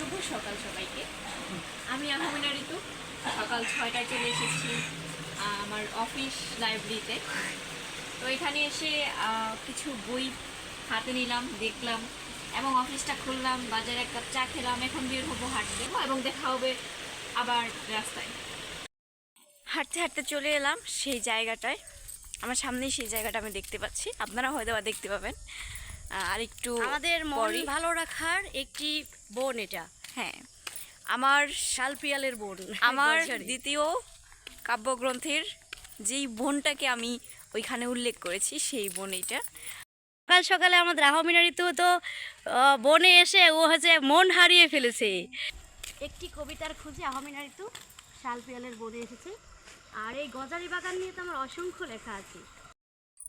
শুভ সকাল সবাইকে। আমি আহমিনা ঋতু। সকাল ছয়টায় চলে এসেছি আমার অফিস লাইব্রেরিতে তো এখানে এসে কিছু বই হাতে নিলাম দেখলাম এবং অফিসটা খুললাম বাজারে এক কাপ চা খেলাম এখন বের হব হাঁটতে। এবং দেখা হবে আবার রাস্তায়। হাঁটতে হাঁটতে চলে এলাম সেই জায়গাটায়। আমার সামনেই সেই জায়গাটা আমি দেখতে পাচ্ছি। আপনারা হয়তো বা দেখতে পাবেন। আর একটু আমাদের মন ভালো রাখার একটি বোন এটা। হ্যাঁ। আমার শালপিয়ালের বোন। আমার দ্বিতীয় কাব্যগ্রন্থের যেই বোনটাকে আমি ওইখানে উল্লেখ করেছি সেই বোন এইটা। সকাল সকালে আমাদের আহমিনা ঋতু তো বনে এসে ও হচ্ছে মন হারিয়ে ফেলেছে। একটি কবিতার খুঁজে আহমিনা ঋতু শালপিয়ালের বনে এসেছে। আর এই গজারি বাগান নিয়ে তো আমার অসংখ্য লেখা আছে।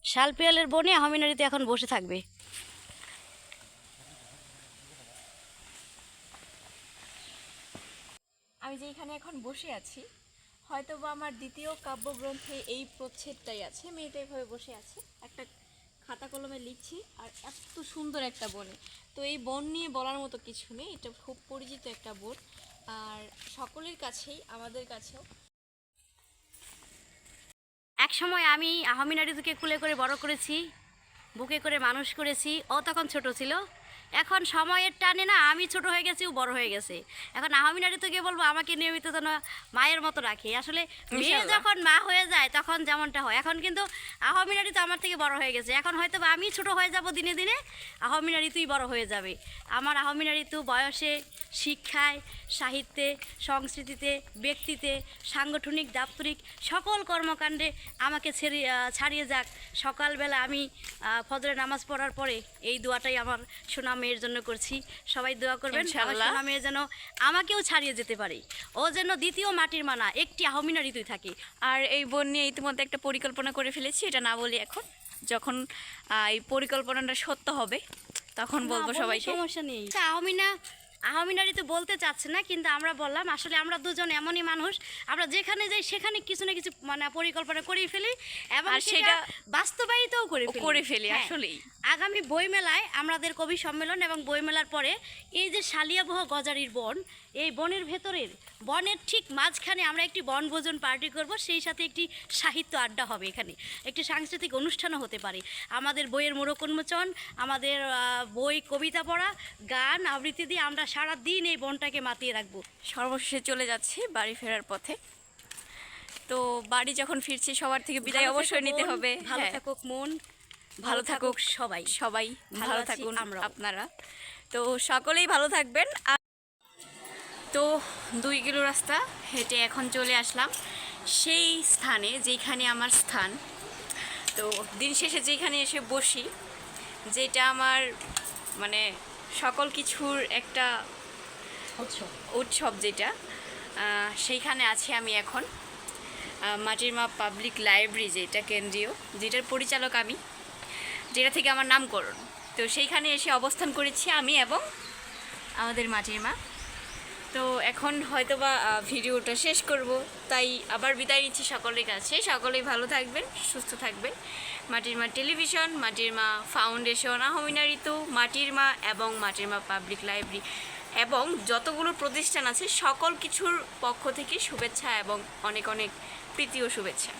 শালপিয়ালের বনে আহমিনা ঋতু এখন বসে থাকবে। আমি যে এখানে এখন বসে আছি হয়তো বা আমার দ্বিতীয় কাব্যগ্রন্থে এই প্রচ্ছেদটাই আছে। মেয়েটা এভাবে বসে আছে। একটা খাতা কলমে লিখছি আর এত সুন্দর একটা বনে। তো এই বন নিয়ে বলার মতো কিছু নেই। এটা খুব পরিচিত একটা বন। আর সকলের কাছেই, আমাদের কাছেও। এক সময় আমি আহমিনা ঋতুকে কুলে করে বড় করেছি, বুকে করে মানুষ করেছি। ও তখন ছোট ছিল। এখন সময়ের টানে না আমি ছোট হয়ে গেছি ও বড় হয়ে গেছে। এখন আহমিনা ঋতুকে বলব আমাকে নিয়মিত যেন মায়ের মতো রাখে। আসলে মেয়ে যখন মা হয়ে যায় তখন যেমনটা হয়। এখন কিন্তু আহমিনা ঋতু আমার থেকে বড় হয়ে গেছে। এখন হয়তো বা আমি ছোট হয়ে যাব দিনে দিনে আহমিনা ঋতুই বড় হয়ে যাবে। আমার আহমিনা ঋতু বয়সে শিক্ষায় সাহিত্যে সংস্কৃতিতে ব্যক্তিতে সাংগঠনিক দাপ্তরিক সকল কর্মকাণ্ডে আমাকে ছেড়ে ছাড়িয়ে যাক। সকালবেলা আমি ফজরে নামাজ পড়ার পরে এই দোয়াটাই আমার সোনা মেয়ের জন্য করছি। সবাই দোয়া করবেন সোনা মেয়ে যেন আমাকেও ছাড়িয়ে যেতে পারে। ও যেন দ্বিতীয় মাটির মানা একটি আহমিনা ঋতুই থাকে। আর এই বোন নিয়ে ইতিমধ্যে একটা পরিকল্পনা করে ফেলেছি এটা না বলি এখন। যখন এই পরিকল্পনাটা সত্য হবে তখন বলব সবাই সবাইকে। সমস্যা নেই। আচ্ছা, আহমিনা আহমিনা তো বলতে চাচ্ছে না কিন্তু আমরা বললাম আসলে আমরা দুজন এমনই মানুষ আমরা যেখানে যাই সেখানে কিছু না কিছু মানে পরিকল্পনা করেই ফেলি এবং সেটা বাস্তবায়িতও করে করে ফেলি হ্যাঁ। আসলেই। আগামী বইমেলায় আমাদের কবি সম্মেলন এবং বইমেলার পরে এই যে শালিয়াবহ গজারির বন এই বনের ভেতরের বনের ঠিক মাঝখানে আমরা একটি বনভোজন পার্টি করব সেই সাথে একটি সাহিত্য আড্ডা হবে এখানে। একটি সাংস্কৃতিক অনুষ্ঠানও হতে পারে। আমাদের বইয়ের মোড়ক উন্মোচন আমাদের বই কবিতা পড়া গান আবৃত্তি দিয়ে আমরা সারা দিন এই বনটাকে মাতিয়ে রাখব। সর্বশেষে চলে যাচ্ছি বাড়ি ফেরার পথে। তো বাড়ি যখন ফিরছি সবার থেকে বিদায় অবশ্যই নিতে হবে। ভালো হ্যাঁ, থাকুক মন ভালো থাকুক সবাই। সবাই ভালো থাকুন আমরাও। আপনারা। তো সকলেই ভালো থাকবেন। তো দুই কিলো রাস্তা হেঁটে এখন চলে আসলাম সেই স্থানে যেখানে আমার স্থান। তো দিন শেষে যেখানে এসে বসি যেটা আমার মানে সকল কিছুর একটা উৎসব। যেটা সেইখানে আছি আমি এখন। মাটির মা পাবলিক লাইব্রেরি যেটা কেন্দ্রীয় যেটার পরিচালক আমি যেটা থেকে আমার নামকরণ। তো সেইখানে এসে অবস্থান করেছি আমি এবং আমাদের মাটির মা তো এখন হয়তোবা ভিডিওটা শেষ করব তাই আবার বিদায় নিচ্ছি সকলের কাছে। সকলেই ভালো থাকবেন সুস্থ থাকবেন। মাটির মা টেলিভিশন, মাটির মা ফাউন্ডেশন আহমিনা ঋতু, মাটির মা এবং মাটির মা পাবলিক লাইব্রেরি এবং যতগুলো প্রতিষ্ঠান আছে, সকল কিছুর পক্ষ থেকে শুভেচ্ছা এবং অনেক অনেক প্রীতি ও শুভেচ্ছা।